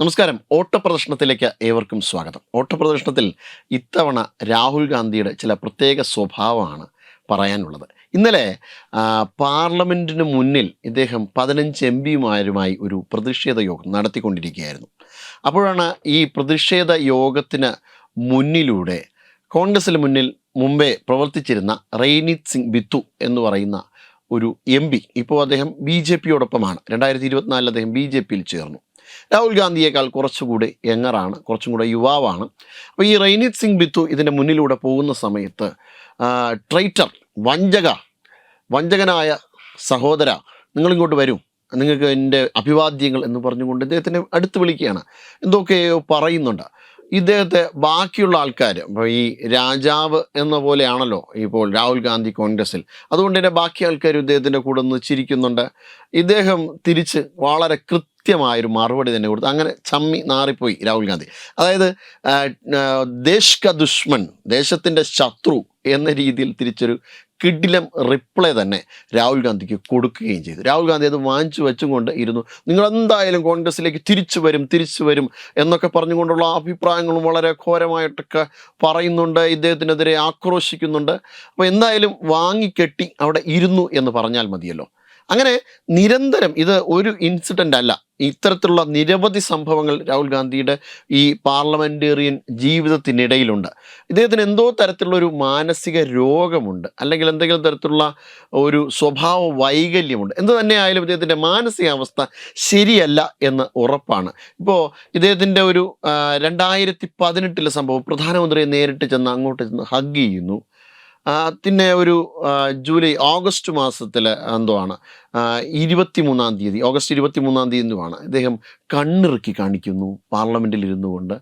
നമസ്കാരം. ഓട്ടപ്രദർശനത്തിലേക്ക് ഏവർക്കും സ്വാഗതം. ഓട്ടപ്രദർശനത്തിൽ ഇത്തവണ രാഹുൽ ഗാന്ധിയുടെ ചില പ്രത്യേക സ്വഭാവമാണ് പറയാനുള്ളത്. ഇന്നലെ പാർലമെന്റിന് മുന്നിൽ ഇദ്ദേഹം പതിനഞ്ച് എം പിമാരുമായി ഒരു പ്രതിഷേധ യോഗം നടത്തിക്കൊണ്ടിരിക്കുകയായിരുന്നു. അപ്പോഴാണ് ഈ പ്രതിഷേധ യോഗത്തിന് മുന്നിലൂടെ കോൺഗ്രസിന് മുന്നിൽ മുമ്പേ പ്രവർത്തിച്ചിരുന്ന റെയ്നിത് സിംഗ് ബിത്തു എന്ന് പറയുന്ന ഒരു എം പി. ഇപ്പോൾ അദ്ദേഹം ബി ജെ പിയോടൊപ്പമാണ്. രണ്ടായിരത്തി ഇരുപത്തിനാലിൽ അദ്ദേഹം ബി ജെ പിയിൽ ചേർന്നു. രാഹുൽ ഗാന്ധിയേക്കാൾ കുറച്ചുകൂടി യങ്ങറാണ് കുറച്ചും കൂടെ യുവാവാണ്. അപ്പോൾ ഈ റെയ്നിത് സിംഗ് ബിത്തു ഇതിന്റെ മുന്നിലൂടെ പോകുന്ന സമയത്ത് ട്രൈറ്റർ വഞ്ചക വഞ്ചകനായ സഹോദര നിങ്ങളിങ്ങോട്ട് വരും. നിങ്ങൾക്ക് എന്റെ അഭിവാദ്യങ്ങൾ എന്ന് പറഞ്ഞുകൊണ്ട് ഇദ്ദേഹത്തിനെ അടുത്ത് വിളിക്കുകയാണ്. എന്തൊക്കെയോ പറയുന്നുണ്ട്. ഇദ്ദേഹത്തെ ബാക്കിയുള്ള ആൾക്കാർ ഇപ്പോൾ ഈ രാജാവ് എന്ന പോലെയാണല്ലോ ഇപ്പോൾ രാഹുൽ ഗാന്ധി കോൺഗ്രസിൽ അതുകൊണ്ട് തന്നെ ബാക്കി ആൾക്കാർ ഇദ്ദേഹത്തിന്റെ കൂടെ ഒന്ന് ചിരിക്കുന്നുണ്ട്. ഇദ്ദേഹം തിരിച്ച് വളരെ കൃത്യമായൊരു മറുപടി തന്നെ കൊടുത്തു അങ്ങനെ ചമ്മി നാറിപ്പോയി രാഹുൽ ഗാന്ധി. അതായത് ദേശ് ക ദുഷ്മൻ ദേശത്തിന്റെ ശത്രു എന്ന രീതിയിൽ തിരിച്ചൊരു കിഡിലം റിപ്ലൈ തന്നെ രാഹുൽ ഗാന്ധിക്ക് കൊടുക്കുകയും ചെയ്തു. രാഹുൽ ഗാന്ധി അത് വാങ്ങിച്ചു വെച്ചും കൊണ്ട് ഇരുന്നു. നിങ്ങൾ എന്തായാലും കോൺഗ്രസ്സിലേക്ക് തിരിച്ചു വരും തിരിച്ചു വരും എന്നൊക്കെ പറഞ്ഞുകൊണ്ടുള്ള അഭിപ്രായങ്ങളും വളരെ ഘോരമായിട്ടൊക്കെ പറയുന്നുണ്ട്. ഇദ്ദേഹത്തിനെതിരെ ആക്രോശിക്കുന്നുണ്ട്. അപ്പോൾ എന്തായാലും വാങ്ങിക്കെട്ടി അവിടെ ഇരുന്നു എന്ന് പറഞ്ഞാൽ മതിയല്ലോ. അങ്ങനെ നിരന്തരം ഇത് ഒരു ഇൻസിഡന്റ് അല്ല. ഇത്തരത്തിലുള്ള നിരവധി സംഭവങ്ങൾ രാഹുൽ ഗാന്ധിയുടെ ഈ പാർലമെന്റേറിയൻ ജീവിതത്തിനിടയിലുണ്ട്. ഇദ്ദേഹത്തിന് എന്തോ തരത്തിലുള്ള ഒരു മാനസിക രോഗമുണ്ട്. അല്ലെങ്കിൽ എന്തെങ്കിലും തരത്തിലുള്ള ഒരു സ്വഭാവ വൈകല്യമുണ്ട്. എന്ത് തന്നെയായാലും ഇദ്ദേഹത്തിന്റെ മാനസികാവസ്ഥ ശരിയല്ല എന്ന് ഉറപ്പാണ്. ഇപ്പോൾ ഇദ്ദേഹത്തിന്റെ ഒരു രണ്ടായിരത്തി പതിനെട്ടിലെ സംഭവം പ്രധാനമന്ത്രിയെ നേരിട്ട് ചെന്ന് അങ്ങോട്ട് ചെന്ന് ഹഗ് ചെയ്യുന്നു. പിന്നെ ഒരു ജൂലൈ ഓഗസ്റ്റ് മാസത്തിൽ എന്തോ ആണ് ഇരുപത്തി മൂന്നാം തീയതി ഓഗസ്റ്റ് ഇരുപത്തി മൂന്നാം തീയതി എന്തുമാണ് ഇദ്ദേഹം കണ്ണിറുക്കി കാണിക്കുന്നു പാർലമെന്റിൽ ഇരുന്നു കൊണ്ട്.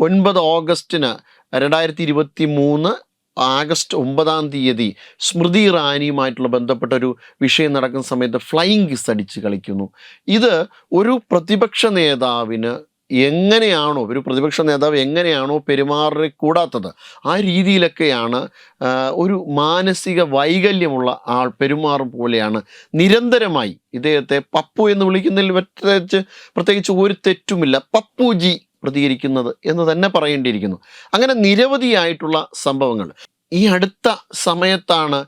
ഒൻപത് ഓഗസ്റ്റിന് രണ്ടായിരത്തി ഇരുപത്തി മൂന്ന് ആഗസ്റ്റ് ഒമ്പതാം തീയതി സ്മൃതി ഇറാനിയുമായിട്ടുള്ള ബന്ധപ്പെട്ട ഒരു വിഷയം നടക്കുന്ന സമയത്ത് ഫ്ലൈയിങ് കിസ് അടിച്ച് കളിക്കുന്നു. ഇത് ഒരു പ്രതിപക്ഷ നേതാവിന് എങ്ങനെയാണോ ഒരു പ്രതിപക്ഷ നേതാവ് എങ്ങനെയാണോ പെരുമാറി കൂടാത്തത് ആ രീതിയിലൊക്കെയാണ് ഒരു മാനസിക വൈകല്യമുള്ള ആൾ പെരുമാറും പോലെയാണ് നിരന്തരമായി ഇദ്ദേഹത്തെ പപ്പു എന്ന് വിളിക്കുന്നതിൽ പ്രത്യേകിച്ച് പ്രത്യേകിച്ച് ഒരു തെറ്റുമില്ല പപ്പുജി പ്രതികരിക്കുന്നത് എന്ന് തന്നെ പറയേണ്ടിയിരിക്കുന്നു. അങ്ങനെ നിരവധിയായിട്ടുള്ള സംഭവങ്ങൾ. ഈ അടുത്ത സമയത്താണ്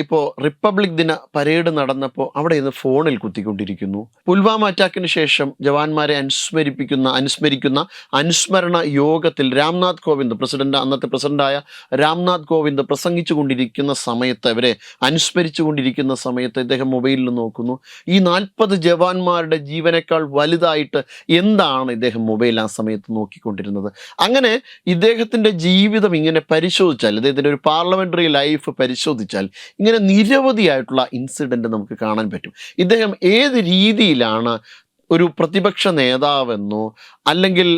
ഇപ്പോൾ റിപ്പബ്ലിക് ദിന പരേഡ് നടന്നപ്പോൾ അവിടെ ഇന്ന് ഫോണിൽ കുത്തിക്കൊണ്ടിരിക്കുന്നു. പുൽവാമ അറ്റാക്കിന് ശേഷം ജവാന്മാരെ അനുസ്മരിപ്പിക്കുന്ന അനുസ്മരിക്കുന്ന അനുസ്മരണ യോഗത്തിൽ രാംനാഥ് കോവിന്ദ് പ്രസിഡന്റ് അന്നത്തെ പ്രസിഡന്റായ രാംനാഥ് കോവിന്ദ് പ്രസംഗിച്ചു കൊണ്ടിരിക്കുന്ന സമയത്ത് അവരെ അനുസ്മരിച്ചു കൊണ്ടിരിക്കുന്ന സമയത്ത് ഇദ്ദേഹം മൊബൈലിൽ നോക്കുന്നു. ഈ നാൽപ്പത് ജവാന്മാരുടെ ജീവനേക്കാൾ വലുതായിട്ട് എന്താണ് ഇദ്ദേഹം മൊബൈൽ ആ സമയത്ത് നോക്കിക്കൊണ്ടിരുന്നത്? അങ്ങനെ ഇദ്ദേഹത്തിന്റെ ജീവിതം ഇങ്ങനെ പരിശോധിച്ചാൽ ഇദ്ദേഹത്തിന്റെ ഒരു പാർലമെന്ററി ലൈഫ് പരിശോധിച്ചാൽ ഇങ്ങനെ നിരവധിയായിട്ടുള്ള ഇൻസിഡന്റ് നമുക്ക് കാണാൻ പറ്റും. ഇദ്ദേഹം ഏത് രീതിയിലാണ് ഒരു പ്രതിപക്ഷ നേതാവെന്നോ അല്ലെങ്കിൽ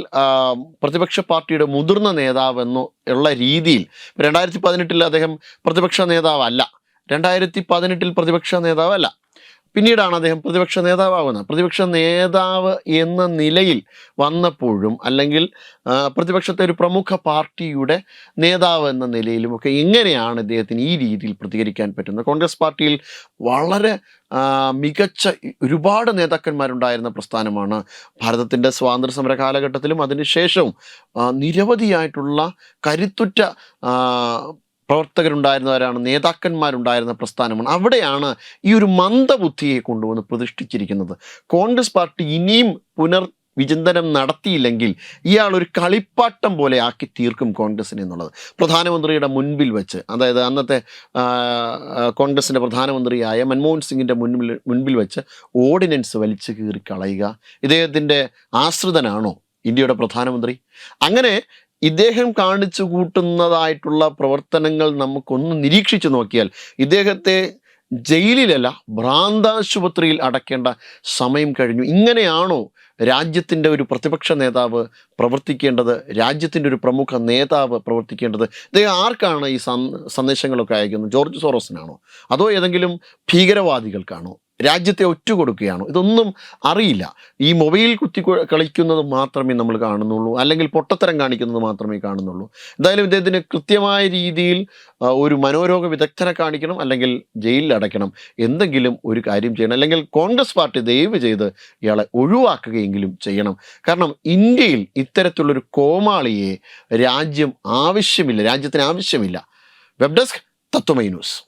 പ്രതിപക്ഷ പാർട്ടിയുടെ മുതിർന്ന നേതാവെന്നോ ഉള്ള രീതിയിൽ രണ്ടായിരത്തി പതിനെട്ടിൽ അദ്ദേഹം പ്രതിപക്ഷ നേതാവല്ല. രണ്ടായിരത്തി പതിനെട്ടിൽ പ്രതിപക്ഷ നേതാവല്ല. പിന്നീടാണ് അദ്ദേഹം പ്രതിപക്ഷ നേതാവാകുന്നത്. പ്രതിപക്ഷ നേതാവ് എന്ന നിലയിൽ വന്നപ്പോഴും അല്ലെങ്കിൽ പ്രതിപക്ഷത്തെ ഒരു പ്രമുഖ പാർട്ടിയുടെ നേതാവ് എന്ന നിലയിലുമൊക്കെ എങ്ങനെയാണ് ഇദ്ദേഹത്തിന് ഈ രീതിയിൽ പ്രതികരിക്കാൻ പറ്റുന്നത്? കോൺഗ്രസ് പാർട്ടിയിൽ വളരെ മികച്ച ഒരുപാട് നേതാക്കന്മാരുണ്ടായിരുന്ന പ്രസ്ഥാനമാണ് ഭാരതത്തിന്റെ സ്വാതന്ത്ര്യ സമര കാലഘട്ടത്തിലും അതിനുശേഷവും നിരവധിയായിട്ടുള്ള കരുത്തുറ്റ പ്രവർത്തകരുണ്ടായിരുന്നവരാണ് നേതാക്കന്മാരുണ്ടായിരുന്ന പ്രസ്ഥാനമാണ്. അവിടെയാണ് ഈ ഒരു മന്ദബുദ്ധിയെ കൊണ്ടുവന്ന് പ്രതിഷ്ഠിച്ചിരിക്കുന്നത്. കോൺഗ്രസ് പാർട്ടി ഇനിയും പുനർ വിചിന്തനം നടത്തിയില്ലെങ്കിൽ ഇയാൾ ഒരു കളിപ്പാട്ടം പോലെ ആക്കി തീർക്കും കോൺഗ്രസിനെ എന്നുള്ളത്. പ്രധാനമന്ത്രിയുടെ മുൻപിൽ വെച്ച് അതായത് അന്നത്തെ കോൺഗ്രസിന്റെ പ്രധാനമന്ത്രിയായ മൻമോഹൻ സിംഗിന്റെ മുൻപിൽ മുൻപിൽ വെച്ച് ഓർഡിനൻസ് വലിച്ചു കീറി കളയുക. ഇദ്ദേഹത്തിന്റെ ആശ്രിതനാണോ ഇന്ത്യയുടെ പ്രധാനമന്ത്രി? അങ്ങനെ ഇദ്ദേഹം കാണിച്ചു കൂട്ടുന്നതായിട്ടുള്ള പ്രവർത്തനങ്ങൾ നമുക്കൊന്ന് നിരീക്ഷിച്ചു നോക്കിയാൽ ഇദ്ദേഹത്തെ ജയിലിലല്ല ഭ്രാന്താശുപത്രിയിൽ അടക്കേണ്ട സമയം കഴിഞ്ഞു. ഇങ്ങനെയാണോ രാജ്യത്തിന്റെ ഒരു പ്രതിപക്ഷ നേതാവ് പ്രവർത്തിക്കേണ്ടത്? രാജ്യത്തിന്റെ ഒരു പ്രമുഖ നേതാവ് പ്രവർത്തിക്കേണ്ടത്? ഇദ്ദേഹം ആർക്കാണ് ഈ സന്ദേശങ്ങളൊക്കെ അയക്കുന്നത്? ജോർജ് സോറോസിനാണോ? അതോ ഏതെങ്കിലും ഭീകരവാദികൾക്കാണോ? രാജ്യത്തെ ഒറ്റ കൊടുക്കുകയാണ് ഇതൊന്നും അറിയില്ല. ഈ മൊബൈൽ കുത്തി കളിക്കുന്നത് മാത്രമേ നമ്മൾ കാണുന്നുള്ളൂ. അല്ലെങ്കിൽ പൊട്ടത്തരം കാണിക്കുന്നത് മാത്രമേ കാണുന്നുള്ളൂ. എന്തായാലും ഇദ്ദേഹത്തിന് കൃത്യമായ രീതിയിൽ ഒരു മനോരോഗ വിദഗ്ധനെ കാണിക്കണം. അല്ലെങ്കിൽ ജയിലിൽ അടയ്ക്കണം. എന്തെങ്കിലും ഒരു കാര്യം ചെയ്യണം. അല്ലെങ്കിൽ കോൺഗ്രസ് പാർട്ടി ദയവ് ചെയ്ത് ഇയാളെ ഒഴിവാക്കുകയെങ്കിലും ചെയ്യണം. കാരണം ഇന്ത്യയിൽ ഇത്തരത്തിലുള്ളൊരു കോമാളിയെ രാജ്യം ആവശ്യമില്ല. രാജ്യത്തിന് ആവശ്യമില്ല. Web desk Tatwamayi news.